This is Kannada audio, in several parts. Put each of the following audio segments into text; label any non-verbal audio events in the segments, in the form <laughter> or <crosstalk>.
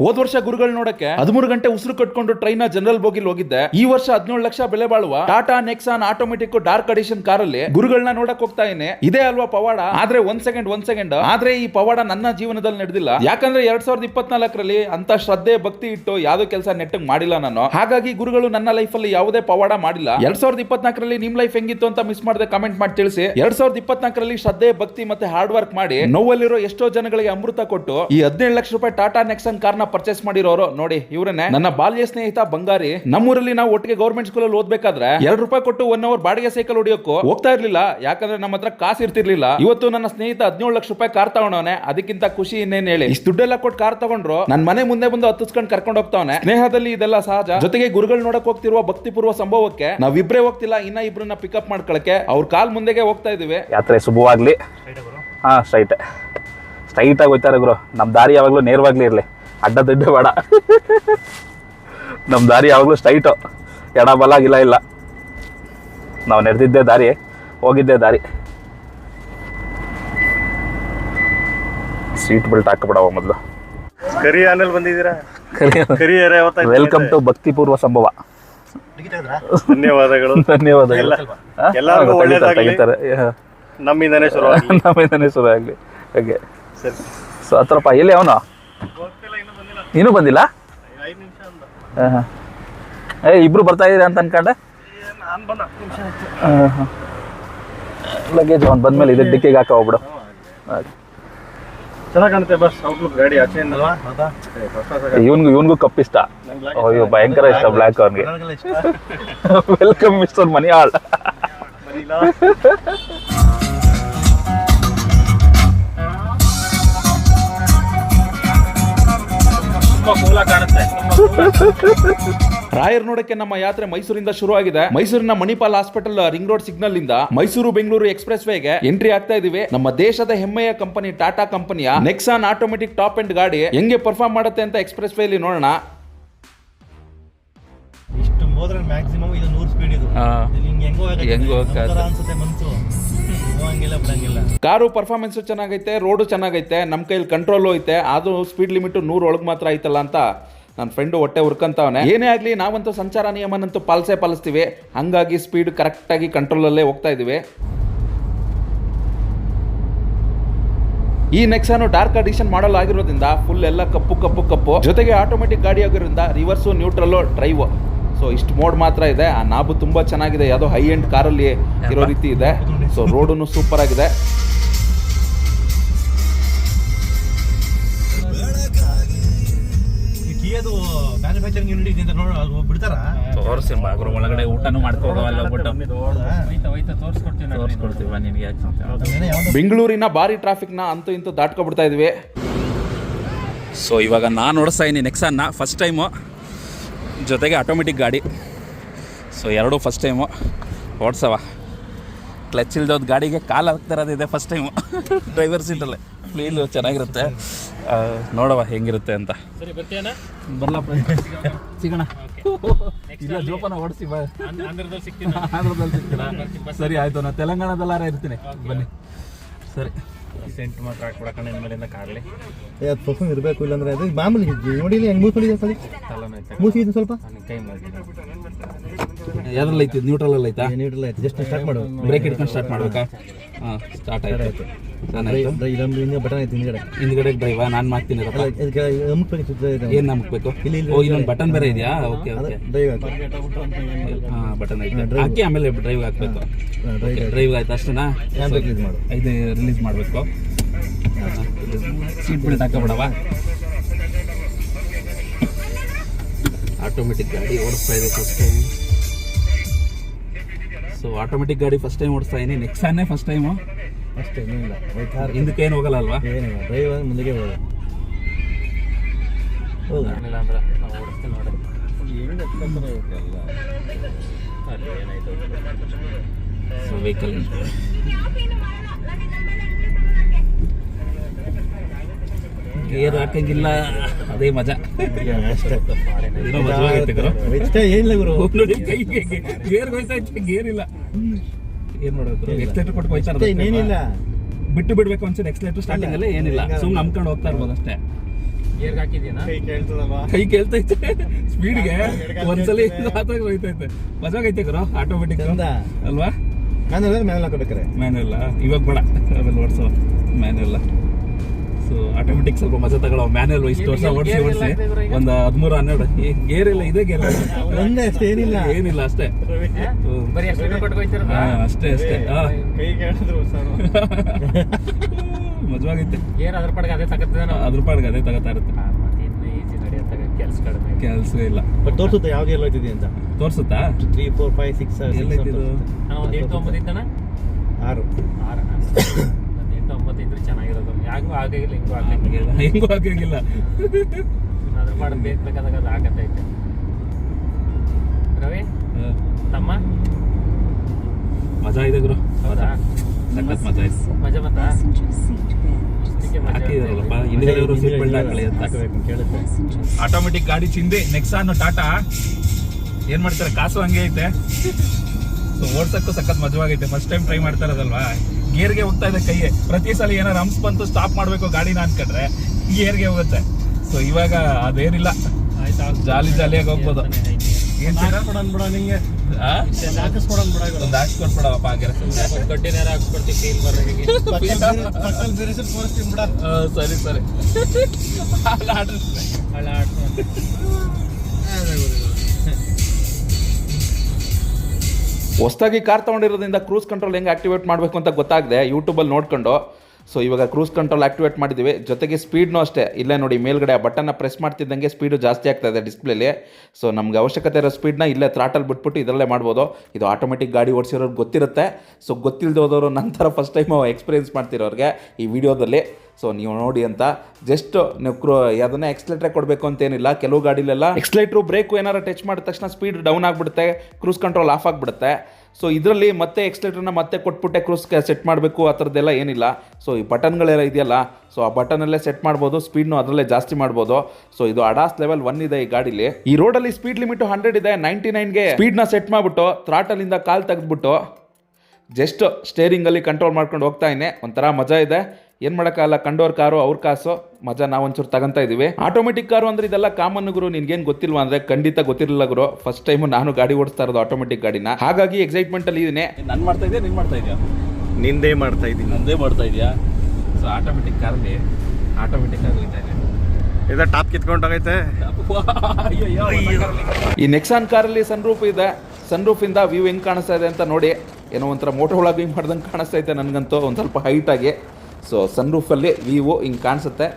ಹೋದ್ ವರ್ಷ ಗುರುಗಳು ನೋಡಕ್ಕೆ ಹದಿಮೂರು ಗಂಟೆ ಉಸಿರು ಕಟ್ಕೊಂಡು ಟ್ರೈನ್ ಜನರಲ್ ಬೋಗಿಲ್ ಹೋಗಿದ್ದೆ. ಈ ವರ್ಷ ಹದಿನೇಳು ಲಕ್ಷ ಬೆಲೆ ಬಾಳುವ Tata Nexon automatic dark edition ಕಾರಲ್ಲಿ ಗುರುಗಳನ್ನ ನೋಡಕ್ ಹೋಗ್ತಾ ಇದ್ದೀನಿ ಇದೇ ಅಲ್ವಾ ಪವಾಡ? ಆದ್ರೆ ಒಂದ್ ಸೆಕೆಂಡ್ ಒಂದ್ ಸೆಕೆಂಡ್ ಆದ್ರೆ ಈ ಪವಾಡ ನನ್ನ ಜೀವನದಲ್ಲಿ ನಡೆದಿಲ್ಲ. ಯಾಕಂದ್ರೆ ಎರಡ್ ಸಾವಿರದ ಇಪ್ಪತ್ನಾಲ್ಕರಲ್ಲಿ ಅಂತ ಶ್ರದ್ಧೆ, ಭಕ್ತಿ ಇಟ್ಟು ಯಾವ್ದೋ ಕೆಲಸ ನೆಟ್ಟಗ್ ಮಾಡಿಲ್ಲ ನಾನು. ಹಾಗಾಗಿ ಗುರುಗಳು ನನ್ನ ಲೈಫ್ ಅಲ್ಲಿ ಯಾವುದೇ ಪವಾಡ ಮಾಡಿಲ್ಲ. ಎರಡ್ ಸಾವಿರದ ಇಪ್ಪತ್ನಾಲ್ಕರಲ್ಲಿ ನಿಮ್ ಲೈಫ್ ಹೆಂಗಿತ್ತು ಅಂತ ಮಿಸ್ ಮಾಡದೆ ಕಮೆಂಟ್ ಮಾಡಿ ತಿಳಿಸಿ. ಎರಡ್ ಸಾವಿರದ ಇಪ್ಪತ್ನಾಲ್ಕರಲ್ಲಿ ಶ್ರದ್ಧೆ, ಭಕ್ತಿ ಮತ್ತೆ ಹಾರ್ಡ್ ವರ್ಕ್ ಮಾಡಿ ನೋವಲ್ಲಿರೋ ಎಷ್ಟೋ ಜನಗಳಿಗೆ ಅಮೃತ ಕೊಟ್ಟು ಈ ಹದಿನೇಳು ಲಕ್ಷ ರೂಪಾಯಿ ಟಾಟಾ ನೆಕ್ಸನ್ ಕಾರ್ನ ಪರ್ಚೇಸ್ ಮಾಡಿರೋರು ನೋಡಿ ಇವರನ್ನೇ. ನನ್ನ ಬಾಲ್ಯ ಸ್ನೇಹಿತ ಬಂಗಾರಿ ನಮ್ಮೂರಲ್ಲಿ ನಾವು ಒಟ್ಟಿಗೆ ಗೌರ್ಮೆಂಟ್ ಸ್ಕೂಲ್ ಅಲ್ಲಿ ಓದ್ಬೇಕಾದ್ರೆ ಎರಡು ರೂಪಾಯಿ ಕೊಟ್ಟು ಒನ್ ಅವರ್ ಬಾಡಿಗೆ ಸೈಕಲ್ ಹೊಡಿಯೋಕ್ಕೂ ಹೋಗ್ತಾ ಇರ್ಲಿಲ್ಲ. ಯಾಕಂದ್ರೆ ನಮ್ಮ ಹತ್ರ ಕಾಸು ಇರ್ತಿರ್ಲಿಲ್ಲ. ಇವತ್ತು ನನ್ನ ಸ್ನೇಹಿತ ಹದಿನೇಳು ಲಕ್ಷ ರೂಪಾಯಿ ಕಾರ್ ತಗೊಂಡವನೆ. ಅದಕ್ಕಿಂತ ಖುಷಿ ಇನ್ನೇನ್ ಹೇಳಿ. ಇಷ್ಟು ದುಡ್ಡೆಲ್ಲ ಕೊಟ್ಟು ಕಾರ್ ತಗೊಂಡ್ರು ನನ್ನ ಮನೆ ಮುಂದೆ ಬಂದು ಹತ್ತಿಸ್ಕೊಂಡು ಕರ್ಕೊಂಡು ಹೋಗ್ತಾವನೆ. ಸ್ನೇಹದಲ್ಲಿ ಇದೆಲ್ಲ ಸಹಜ. ಜೊತೆಗೆ ಗುರುಗಳು ನೋಡಕ್ ಹೋಗ್ತಿರುವ ಭಕ್ತಿಪೂರ್ವ ಸಂಭವಕ್ಕೆ ನಾವಿಬ್ರೇ ಹೋಗ್ತಿಲ್ಲ ಇನ್ನ ಇಬ್ರನ್ನ ಪಿಕಪ್ ಮಾಡ್ಕೊಳಕ್ಕೆ. ಅವ್ರ ಕಾಲ್ ಮುಂದೆಗೆ ಹೋಗ್ತಾ ಇದೀವಿ ಯಾತ್ರೆ ಶುಭವಾಗ್ಲಿ. ಹಾ ಸ್ಟ್ರೈಟ್ ಸ್ಟ್ರೈಟ್ ಆಗಿ ಹೋಗ್ತಾರೆ ಗುರು. ನಮ್ಮ ದಾರಿ ಯಾವಾಗಲೂ ನೇರವಾಗ್ಲಿ ಇರಲಿ. ಅಡ್ಡ ದಿಡ್ಡ ಬೇಡ. ನಮ್ಮ ದಾರಿ ಯಾವಾಗಲೂ ಸ್ಟ್ರೈಟು ಎಡ ಬಲ ಇಲ್ಲ ಇಲ್ಲ. ನಾವು ನಡೆದಿದ್ದೇ ದಾರಿ ಹೋಗಿದ್ದೆ ದಾರಿ. ಸೀಟ್ ಬೆಲ್ಟ್ ಹಾಕಬಿಡವ ಮೊದಲು. ಕರಿ ಆಮೇಲೆ ಬಂದಿದ್ದೀರಾ? ವೆಲ್ಕಮ್ ಟು ಭಕ್ತಿಪೂರ್ವ ಸಂಭವ. ಧನ್ಯವಾದಗಳು. ಧನ್ಯವಾದಗಳು? ಎಲ್ಲರಿಗೂ ಒಳ್ಳೆಯದಾಗಲಿ ನಮ್ಮಿಂದನೇ ಶುರು. ನಮ್ಮಿಂದನೇ ಶುರು ಆಗಲಿ ಹಾಗೆ ಸರಿ. ಸೊ ಹತ್ರಪ್ಪ ಎಲ್ಲಿ ಅವನು? ಇನ್ನೂ ಬಂದಿಲ್ಲ. ಏ ಇಬ್ರು ಬರ್ತಾ ಇದೀರ ಅಂತ ಅನ್ಕೊಂಡೆ? ಲಗೇಜ್ ಅವ್ನು ಬಂದ್ಮೇಲೆ ಇದು ಡಿಕ್ಕಿಗೆ ಹಾಕ ಹೋಗ್ಬಿಡು. ಚೆನ್ನಾಗಿ ಬಸ್ ಔಟ್ಲುಕ್ ಗಾಡಿ ಆಚೆಯಿಂದ ಇವನ್ಗೂ ಕಪ್ ಇಷ್ಟ. ಅಯ್ಯೋ ಭಯಂಕರ ಇಷ್ಟ ಬ್ಲ್ಯಾಕ್ ಅವನಿಗೆ. ವೆಲ್ಕಮ್ ಮಿಸ್ಟರ್ ಮನಿ ಆಳ್ ರಾಯರ್ ನೋಡಕ್ಕೆ ನಮ್ಮ ಯಾತ್ರೆ ಮೈಸೂರಿಂದ ಶುರು ಆಗಿದೆ ಮೈಸೂರಿನ Manipal hospital ring road signal ಇಂದ ಮೈಸೂರು ಬೆಂಗಳೂರು ಎಕ್ಸ್ಪ್ರೆಸ್ ವೇಗೆ ಎಂಟ್ರಿ ಆಗ್ತಾ ಇದೀವಿ. ನಮ್ಮ ದೇಶದ ಹೆಮ್ಮೆಯ ಕಂಪನಿ ಟಾಟಾ ಕಂಪನಿಯ ನೆಕ್ಸಾನ್ ಆಟೋಮೆಟಿಕ್ ಟಾಪ್ ಎಂಡ್ ಗಾಡಿ ಹೆಂಗೆ ಪರ್ಫಾರ್ಮ್ ಮಾಡುತ್ತೆ ಅಂತ ಎಕ್ಸ್ಪ್ರೆಸ್ ವೇಲಿ ನೋಡೋಣ. ಇಷ್ಟು ಹೋದ್ರೆ ಮ್ಯಾಕ್ಸಿಮಮ್ ಇದು ನೂರು ಸ್ಪೀಡ್ ಇದು. ಇಲ್ಲಿ ಹಿಂಗ್ ಹೆಂಗೋ ಅನ್ಸುತ್ತೆ ಮನ್ಸು. ಕಾರು ಪರ್ಫಾರ್ಮೆನ್ಸ್ ಚೆನ್ನಾಗೈತೆ ರೋಡು ಚೆನ್ನಾಗೈತೆ ನಮ್ಮ ಕೈಲಿ ಕಂಟ್ರೋಲು ಐತೆ, ಅದು ಸ್ಪೀಡ್ ಲಿಮಿಟ್ ನೂರು ಒಳಗೆ ಮಾತ್ರ ಐತಲ್ಲ ಅಂತ ನನ್ನ ಫ್ರೆಂಡು ಹೊಟ್ಟೆ ಹುರ್ಕಂತವನೆ. ಏನೇ ಆಗಲಿ, ನಾವಂತೂ ಸಂಚಾರ ನಿಯಮನಂತೂ ಪಾಲಿಸೇ ಪಾಲಿಸ್ತೀವಿ. ಹಂಗಾಗಿ ಸ್ಪೀಡ್ ಕರೆಕ್ಟಾಗಿ ಕಂಟ್ರೋಲಲ್ಲೇ ಹೋಗ್ತಾ ಇದ್ದೀವಿ ಈ ನೆಕ್ಸಾನು ಡಾರ್ಕ್ ಅಡಿಷನ್ ಮಾಡಲ್ ಆಗಿರೋದ್ರಿಂದ ಫುಲ್ ಎಲ್ಲ ಕಪ್ಪು ಕಪ್ಪು ಕಪ್ಪು. ಜೊತೆಗೆ ಆಟೋಮೆಟಿಕ್ ಗಾಡಿ ಆಗಿರೋದ್ರಿಂದ ರಿವರ್ಸು ನ್ಯೂಟ್ರಲ್ಲು ಡ್ರೈವ್ ಸೊ ಇಷ್ಟು ಮೋಡ್ ಮಾತ್ರ ಇದೆ. ಆ ನಾಬು ತುಂಬ ಚೆನ್ನಾಗಿದೆ. ಯಾವುದೋ ಹೈ ಎಂಡ್ ಕಾರಲ್ಲಿ ಇರೋ ರೀತಿ ಇದೆ. ಸೊ ರೋಡೂ ಸೂಪರ್ ಆಗಿದೆ. ಈ ಕಿಯದು ಮ್ಯಾನುಫ್ಯಾಕ್ಚರಿಂಗ್ ಯೂನಿಟ್ ಇದೆ ಅಂತ ನೋಡಿ ಅಲ್ಲಿ ಬಿಡ್ತಾರ? ತೋರಿಸಿ ಬಾಗ್ರು ಒಳಗಡೆ ಊಟನೂ ಬೆಂಗಳೂರಿನ ಭಾರಿ ಟ್ರಾಫಿಕ್ನ ಅಂತೂ ಇಂತೂ ದಾಟ್ಕೊಬಿಡ್ತಾ ಇದ್ವಿ. ಸೊ ಇವಾಗ ನಾನು ಓಡಿಸ್ತಾ ಇದ್ದೀನಿ ನೆಕ್ಸನ್ನ ಫಸ್ಟ್ ಟೈಮು ಜೊತೆಗೆ ಆಟೋಮೆಟಿಕ್ ಗಾಡಿ. ಸೊ ಎರಡೂ ಫಸ್ಟ್ ಟೈಮು ಓಡ್ಸವ ಕ್ಲಚ್ ಇಲ್ದೋದು ಗಾಡಿಗೆ ಕಾಲು ಹಾಕ್ತಿರೋದಿದೆ ಫಸ್ಟ್ ಟೈಮು ಡ್ರೈವರ್ ಸೀಟಲ್ಲೇ ಫೀಲು ಚೆನ್ನಾಗಿರುತ್ತೆ. ನೋಡವ ಹೆಂಗಿರುತ್ತೆ ಅಂತ. ಸರಿ ಸಿಗೋಣ. ಇಲ್ಲ ಜೋಪಾನ ಓಡಿಸಿ ಸಿಗ್ತೀನಿ ಸರಿ ಆಯಿತು. ನಾನು ತೆಲಂಗಾಣದಲ್ಲಾರ ಇರ್ತೀನಿ. ಬನ್ನಿ. ಸರಿ. ಸೆಂಟ್ ಮಾತ್ರ ಹಾಕ್ಬಿಡಕಣ ಇನ್ಮೇಲಿಂದ ಕಾರ್ಲಿ ಏ ಅದು ಪರ್ಫ್ಯೂಮ್ ಇರಬೇಕು ಇಲ್ಲಾಂದ್ರೆ ಅದು ಮಾಮೂಲಿ ನೋಡಿ ಹೆಂಗ್ ಹೆಂಗೆ ಮೂಸ್ಕೊಂಡಿದೆ ಸರಿ? ಮೂಸಿಗಿದೆ ಸ್ವಲ್ಪ? ಕೈ ಮಾಡಿ ಯಾವ್ದ್ರಲ್ಲಿ ಐತಿ ನ್ಯೂಟ್ರಲ್ ಐತಾ ನ್ಯೂಟ್ರಲ್ ಆಯ್ತು. ಜಸ್ಟ್ ಸ್ಟಾರ್ಟ್ ಮಾಡು. ಬ್ರೇಕ್ ಇಟ್ಕೊಂಡು ಸ್ಟಾರ್ಟ್ ಮಾಡ್ಬೇಕಾ? ಹಾಂ ಸ್ಟಾರ್ಟ್ ಆಯ್ತು. ಚೆನ್ನಾಯ್ತು ಇದೊಂದು ಇನ್ನೂ ಬಟನ್ ಐತಿ ಹಿಂದ್ಗಡೆ. ಹಿಂದ್ಗಡೆ ಡ್ರೈವಾ ನಾನು ಮಾಡ್ತೀನಿ ಅಲ್ಲ ಇದಕ್ಕೆ ಅಮುಕ್ಬೇಕು ಚಿತ್ರ ಇದೆ ಏನು ಇಲ್ಲಿ. ಓ ಇನ್ನೊಂದು ಬಟನ್ ಬೇರೆ ಇದೆಯಾ? Okay okay. ಡ್ರೈವ್ ಆಯ್ತು. ಹಾಂ ಬಟನ್ ಐತೆ ಹಾಕಿ ಆಮೇಲೆ ಡ್ರೈವ್ ಹಾಕ್ಬೇಕು. ಡ್ರೈವ್ ಡ್ರೈವ್ ಆಯ್ತು ಅಷ್ಟೇನಾ? ಹ್ಯಾಂಡ್ ಬ್ರೇಕ್ ಮಾಡು. ಇದು ರಿಲೀಸ್ ಮಾಡಬೇಕು. ಸೀಟ್ ಬೆಲ್ಟ್ ಹಾಕಬೇಡವಾ ಆಟೋಮೆಟಿಕ್ ಗಾಡಿ ಓಡಿಸ್ತಾ ಇದೆ ಫಸ್ಟ್ ಟೈಮ್ ಸೊ ಆಟೋಮೆಟಿಕ್ ಗಾಡಿ ಫಸ್ಟ್ ಟೈಮ್ ಓಡಿಸ್ತಾ ಇದೀನಿ. ನೆಕ್ಸಾನೇ ಫಸ್ಟ್ ಟೈಮು ಫಸ್ಟ್ ಏನಿಲ್ಲ. ಇರು. ಹಿಂದಕ್ಕೆ ಏನು ಹೋಗಲ್ಲ ಅಲ್ವಾ? ಏನಿಲ್ಲ. ಡ್ರೈವ್ ಮುಂದಕ್ಕೆ ಹೋಗೋದು ಹೌದಾ ಇಲ್ಲ ಅಂದ್ರೆ ನಾವು ಓಡಿಸ್ತೇನೆ ನೋಡಿ. ಸೊ ವೆಹಿಕಲ್ ಗೇರ್ ಹಾಕಂಗಿಲ್ಲ ಅದೇ ಮಜಾ. ಏನೋ ಏನಿಲ್ಲ ಗುರು. ನೋಡಿ ಕೈ ಗೇರ್. ಹೋಯ್ತಾ ಇತ್ತು ಗೇರ್ ಇಲ್ಲ ಏನ್ ಮಾಡ್ಬೇಕು ಎಕ್ಸ್ಲೇಟರ್ ಕೊಟ್ಟು ಹೋಯ್ತಾ ಏನಿಲ್ಲ ಬಿಟ್ಟು ಬಿಡ್ಬೇಕು ಅನ್ಸುತ್ತೆ ಎಕ್ಸ್ಲೇಟರ್ ಸ್ಟಾರ್ಟಿಂಗ್ ಅಲ್ಲೇ ಏನಿಲ್ಲ. ಸುಮ್ಮನೆ ನಂಬ್ಕೊಂಡು ಹೋಗ್ತಾ ಇರ್ಬೋದು ಅಷ್ಟೇ. ಕೈ ಕೇಳ್ತೈತೆ ಸ್ಪೀಡ್ಗೆ ಒಂದ್ಸಲಿ ಹೋಯ್ತೈತೆ ಮಜಾಗೈತೆ ಗುರು? ಆಟೋಮೆಟಿಕ್ ಅಲ್ವಾ? ಮ್ಯಾನುವಲ್ ಮ್ಯಾನುವಲ್ ಹಾಕೋಬೇಕಾರೆ ಮ್ಯಾನುವಲ್ ಇವಾಗ ಬೇಡ. ಆಮೇಲೆ ಓಡಿಸೋ. ಮ್ಯಾನುವಲ್ಲ ಸೊ ಆಟೋಮೆಟಿಕ್ ಸ್ವಲ್ಪ ಮಜಾ ತಗೊಳ್ಳೋ ಮ್ಯಾನುವಲ್ ವೈಸ್ ವರ್ಷ ಓಡಿಸಿ ಓಡಿಸಿ. ಒಂದು ಹದಿಮೂರು ಹನ್ನೆರಡು. ಗೇರ್ ಇಲ್ಲ ಇದೇ ಗೇರ್ ಏನಿಲ್ಲ. ಏನಿಲ್ಲ ಅಷ್ಟೇ. ಅಷ್ಟೇ ಅಷ್ಟೇ <laughs> ಮಜವಾಗೈತೆ ಅದ್ರ ಪಾಡ್ಗೆ ಅದೇ ತಗತ್ತೇನೋ ಅದ್ರ ಪಾಡ್ಗೆ ಅದೇ ತಗೋತಾ ಇರುತ್ತೆ. ಕೆಲಸ ಕಡಿಮೆ ಕೆಲಸ ಇಲ್ಲ. ಬಟ್ ತೋರಿಸುತ್ತೆ ಯಾವ ಗೇರ್ ಐತಿದೆ ಅಂತ? ತೋರ್ಸುತ್ತಾ? ತ್ರೀ ಫೋರ್ ಫೈವ್ ಸಿಕ್ಸ್ ಎಲ್ಲ ಇದ್ದಾನ? ಆರು. ಆರು ಇದ್ರೆ ಚೆನ್ನಾಗಿರೋದು. ಯಾಕೂ ಆಗಿಲ್ಲ ಹಿಂಗೂ ಆಗಂಗಿಲ್ಲ ಹೆಂಗೂ ಹಾಕಂಗಿಲ್ಲ ಅದ್ರ ಬೇಕು ಬೇಕಾದಾಗ ಅದು ಆಗತ್ತೈತೆ ರವಿ? ತಮ್ಮ? ಮಜಾ ಇದೆ ಗುರು. ಹೌದಾ? ಸಖತ್ ಮಜಾ ಇದೆ. ಮಜಾ ಬಂತಾ? ಹಾಕಿದಾರಲ್ಲಪ್ಪ ಇವರು ಸೀಟ್ ಬೆಲ್ಟ್ ಹಾಕಲಿ ಅಂತ. ಹಾಕಬೇಕು ಕೇಳುತ್ತೆ. ಆಟೋಮೆಟಿಕ್ ಗಾಡಿ ಚಿಂದಿ ನೆಕ್ಸಾನ್ ಟಾಟಾ ಏನ್ ಮಾಡ್ತಾರೆ? ಕಾಸು ಹಂಗೆ ಐತೆ. ಸೊ ಓಡ್ಸಕ್ಕೂ ಸಖತ್ ಮಜವಾಗೈತೆ. ಫಸ್ಟ್ ಟೈಮ್ ಟ್ರೈ ಮಾಡ್ತಾ ಇರೋದಲ್ವಾ? ಗೇರ್ಗೆ ಹೋಗ್ತಾ ಇದೆ ಕೈಗೆ. ಪ್ರತಿ ಸಲ ಏನಾರು ಹಂಪ್ಸ್ ಬಂತು ಸ್ಟಾಪ್ ಮಾಡ್ಬೇಕು ಗಾಡಿನ ಅನ್ಕೊಂಡ್ರೆ ಗೇರ್ಗೆ ಹೋಗುತ್ತೆ. ಸೊ ಇವಾಗ ಅದೇನಿಲ್ಲ. ಆಯ್ತಾ ಜಾಲಿ ಜಾಲಿಯಾಗಿ ಹೋಗ್ಬೋದು. <laughs> ಸರಿ? ಸೀನಾ? <laughs> <laughs> ಹೊಸದಾಗಿ ಕಾರ್ ತೊಗೊಂಡಿರೋದ್ರಿಂದ ಕ್ರೂಸ್ ಕಂಟ್ರೋಲ್ ಹೆಂಗೆ ಆಕ್ಟಿವೇಟ್ ಮಾಡಬೇಕು ಅಂತ ಗೊತ್ತಾಗದೆ ಯೂಟ್ಯೂಬಲ್ಲಿ ನೋಡ್ಕೊಂಡು ಸೊ ಇವಾಗ ಕ್ರೂಸ್ ಕಂಟ್ರೋಲ್ ಆಕ್ಟಿವೇಟ್ ಮಾಡಿದ್ದೀವಿ. ಜೊತೆಗೆ ಸ್ಪೀಡ್ನೂ ಅಷ್ಟೇ. ಇಲ್ಲೇ ನೋಡಿ, ಮೇಲ್ಗಡೆ ಆ ಬಟನ್ನ ಪ್ರೆಸ್ ಮಾಡ್ತಿದ್ದಂಗೆ ಸ್ಪೀಡು ಜಾಸ್ತಿ ಆಗ್ತಾ ಇದೆ ಡಿಸ್ಪ್ಲೇಲಿ ಸೊ ನಮ್ಗೆ ಅವಶ್ಯಕತೆ ಇರೋ ಸ್ಪೀಡ್ನ ಇಲ್ಲೇ ಥ್ರಾಟಲ್ ಬಿಟ್ಬಿಟ್ಟು ಇದರಲ್ಲೇ ಮಾಡ್ಬೋದು. ಇದು ಆಟೋಮೆಟಿಕ್ ಗಾಡಿ ಓಡಿಸಿರೋರು ಗೊತ್ತಿರುತ್ತೆ. ಸೊ ಗೊತ್ತಿಲ್ಲದೆ ಹೋದವರು ನಂತರ ಫಸ್ಟ್ ಟೈಮ್ ಎಕ್ಸ್ಪೀರಿಯನ್ಸ್ ಮಾಡ್ತಿರೋರಿಗೆ ಈ ವಿಡಿಯೋದಲ್ಲಿ ಸೊ ನೀವು ನೋಡಿ ಅಂತ. ಜಸ್ಟ್ ನೀವು ಕ್ರೂ ಅದನ್ನೇ ಎಕ್ಸ್ಲೇಟ್ರೇ ಕೊಡಬೇಕು ಅಂತೇನಿಲ್ಲ. ಕೆಲವು ಗಾಡಿಲೆಲ್ಲ ಎಕ್ಸ್ಲೇಟ್ರು ಬ್ರೇಕು ಏನಾರು ಟಚ್ ಮಾಡಿದ ತಕ್ಷಣ ಸ್ಪೀಡ್ ಡೌನ್ ಆಗಿಬಿಡುತ್ತೆ. ಕ್ರೂಸ್ ಕಂಟ್ರೋಲ್ ಆಫ್ ಆಗಿಬಿಡುತ್ತೆ. ಸೊ ಇದರಲ್ಲಿ ಮತ್ತೆ ಎಕ್ಸ್ಲೇಟ್ರನ್ನ ಮತ್ತೆ ಕೊಟ್ಬಿಟ್ಟೆ ಕ್ರೂಸ್ಗೆ ಸೆಟ್ ಮಾಡಬೇಕು, ಆ ಥರದ್ದೆಲ್ಲ ಏನಿಲ್ಲ. ಸೊ ಈ ಬಟನ್ಗಳೆಲ್ಲ ಇದೆಯಲ್ಲ ಸೊ ಆ ಬಟನಲ್ಲೇ ಸೆಟ್ ಮಾಡ್ಬೋದು ಸ್ಪೀಡ್ನು ಅದರಲ್ಲೇ ಜಾಸ್ತಿ ಮಾಡ್ಬೋದು. ಸೊ ಇದು ಅಡಾಸ್ ಲೆವೆಲ್ ಒನ್ ಇದೆ ಈ ಗಾಡಿಲಿ. ಈ ರೋಡಲ್ಲಿ ಸ್ಪೀಡ್ ಲಿಮಿಟ್ ಹಂಡ್ರೆಡ್ ಇದೆ ನೈಂಟಿ ನೈನ್ಗೆ ಸ್ಪೀಡ್ನ ಸೆಟ್ ಮಾಡಿಬಿಟ್ಟು ಥ್ರಾಟಲಿಂದ ಕಾಲ್ ತೆಗೆದ್ಬಿಟ್ಟು ಜಸ್ಟ್ ಸ್ಟೇರಿಂಗಲ್ಲಿ ಕಂಟ್ರೋಲ್ ಮಾಡ್ಕೊಂಡು ಹೋಗ್ತಾ ಇದ್ದೆ ಒಂಥರ ಮಜಾ ಇದೆ. ಏನು ಮಾಡೋಕ್ಕಾಗಲ್ಲ? ಕಂಡೋರ್ ಕಾರು ಅವ್ರ ಕಾಸು? ಮಜಾ ನಾವು ಒಂಚೂರು ತಗೊಂತಾ ಇದೀವಿ. ಆಟೋಮೆಟಿಕ್ ಕಾರು ಅಂದ್ರೆ ಇದೆಲ್ಲ ಕಾಮನ್ ಗುರು ನಿನ್ಗೇನು ಗೊತ್ತಿಲ್ವಾ ಅಂದ್ರೆ ಖಂಡಿತ ಗೊತ್ತಿರಲಿಲ್ಲ ಗುರು. ಫಸ್ಟ್ ಟೈಮು ನಾನು ಗಾಡಿ ಓಡಿಸ್ತಾ ಇರೋದು ಆಟೋಮೆಟಿಕ್ ಗಾಡಿನ. ಹಾಗಾಗಿ ಎಕ್ಸೈಟ್ಮೆಂಟ್ ಅಲ್ಲಿ ಇದೀನಿ. ನನ್ ಮಾಡ್ತಾ ಇದೆಯಾ ನೀನು ಮಾಡ್ತಾ ಇದೆಯಾ? ನಿಂದೇ ಮಾಡ್ತಾ ಇದ್ದೀನಿ ನಂದೇ ಮಾಡ್ತಾ ಇದೆಯಾ? ಸೊ ಆಟೋಮೆಟಿಕ್ ಕಾರಲ್ಲಿ ಆಟೋಮೆಟಿಕ್ ಆಗಿ ಹೋಗ್ತಾ ಇದೆ. ಇದು ಟಾಪ್ ಕಿತ್ಕೊಂಡೋಗೈತೆ. ಈ ನೆಕ್ಸಾನ್ ಕಾರಲ್ಲಿ ಸನ್ ರೂಫ್ ಇದೆ. ಸನ್ ಇಂದ ವ್ಯೂ ಹೆಂಗ್ ಕಾಣಿಸ್ತಾ ಇದೆ ಅಂತ ನೋಡಿ. ಏನೋ ಒಂಥರ ಮೋಟರ್ ಒಳಗೆ ಹಿಂಗೆ ಮಾಡ್ದಂಗೆ ಕಾಣಿಸ್ತಾ ಇದೆ ನನಗಂತೂ. ಒಂದು ಸ್ವಲ್ಪ ಹೈಟಾಗಿ ಸೊ ಸನ್ ರೂಫಲ್ಲಿ ವಿವೋ ಹಿಂಗೆ ಕಾಣಿಸುತ್ತೆ.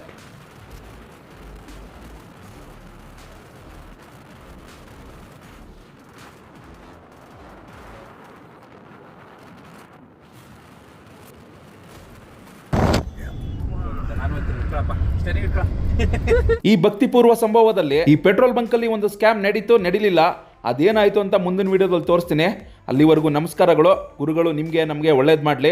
ಈ ಭಕ್ತಿಪೂರ್ವ ಸಂಭವದಲ್ಲಿ ಈ ಪೆಟ್ರೋಲ್ ಅಲ್ಲಿ ಒಂದು ಸ್ಕ್ಯಾಮ್ ನಡೀತು ನಡೀಲಿಲ್ಲ, ಅದೇನಾಯ್ತು ಅಂತ ಮುಂದಿನ ವಿಡಿಯೋದಲ್ಲಿ ತೋರಿಸ್ತೀನಿ. ಅಲ್ಲಿವರೆಗೂ ನಮಸ್ಕಾರಗಳು. ಗುರುಗಳು, ನಿಮಗೆ ನಮಗೆ ಒಳ್ಳೇದು ಮಾಡಲಿ.